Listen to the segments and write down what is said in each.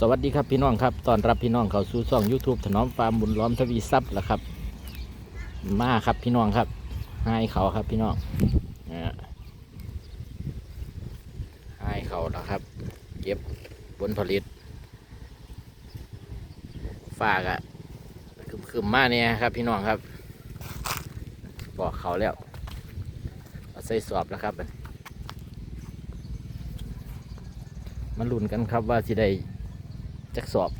สวัสดีครับพี่น้องครับตอนรับพี่น้องเข้าสู่ช่อง YouTube ถนอมฟาร์มบุญล้อมทวีทรัพย์แล้วครับ มาครับพี่น้องครับให้เขาครับพี่น้องให้เขาแล้วครับ เก็บผลผลิตฝากอะคืมๆมาเนี่ยครับ พี่น้องครับ บอกเขาแล้วเอาใส่สอบแล้วครับบัดมาลุ้นกันครับว่าสิได้ จักสอบ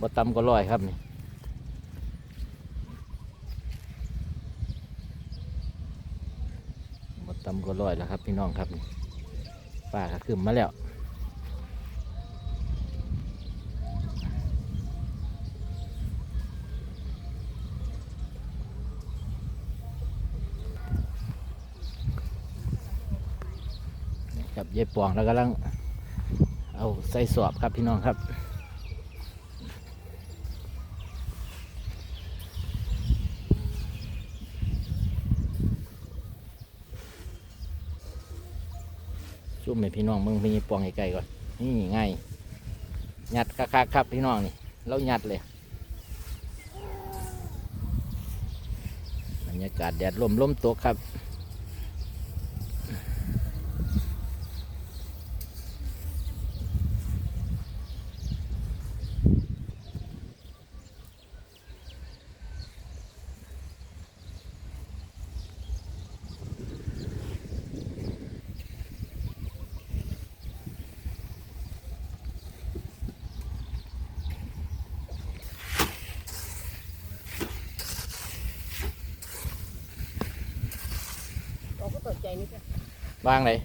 บ่ต่ำก็ร้อยครับนี่บ่ต่ำก็ร้อยแล้วครับพี่น้องครับนี่ป้าก็ขึ้นมาแล้วครับยายปองแล้วกำลัง เอาใส่สอบครับพี่น้องครับซุ่มให้พี่น้องมึงมีปองไกลๆก่อนนี่ง่ายหยัดคักๆครับพี่น้องนี่แล้วยัดเลยบรรยากาศแดดลมลมตกครับ เราก็ตกใจนิดเดียววางเลย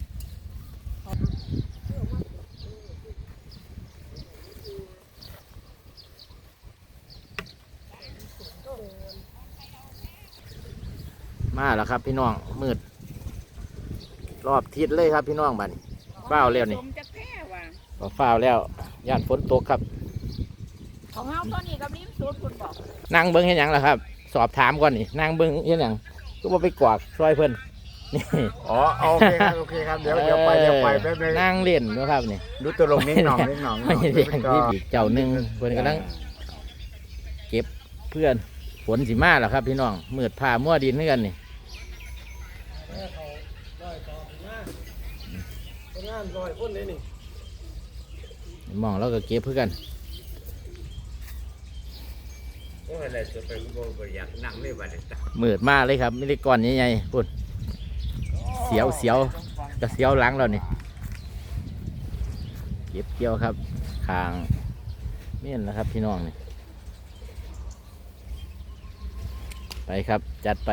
มาแล้วครับพี่น้องมืด รอบทิศเลยครับพี่น้องบัดนฟ้าวแล้วนี่สมจะแพ้ว่ะบ่ฟ้าวแล้วย่านฝนตกครับ ของเฮาตัวนี้กับริมสุดคุณบอกนั่งเบิ้งเห็นยังล่ะครับ สอบถามก่อนนี่นั่งเบิ้งเห็นยังก็บ่ไปกวากช่วยเพิ่น นี่อ๋อโอเคครับโอเคครับเดี๋ยวเดี๋ยวไปเดี๋ยวไปแป๊บนึงนั่งเล่นเนาะครับนี่ดูตัวลงนิดหน่อยนิดหน่อยไม่เรียงที่อีกเจ้าหนึ่งเพิ่นกำลังเก็บเพื่อนฝนสิมาแล้วครับ พี่น้องมืดผ้ามั่วดินเือนนี่งานลอยคนเลยนี่มองแล้วก็เก็บเพื่อนโอ้ยอะไรจะเป็นโบอยากนั่งเลยบัดนี้มืดมาเลยครับไม่ได้ก้อนใหญ่ๆปุ่น เสียวเสียวกระเสียวหลังแล้วนี่เก็บเกี่ยวครับคางเมี่ยนนะครับ พี่น้องนี่ไปครับ จัดไป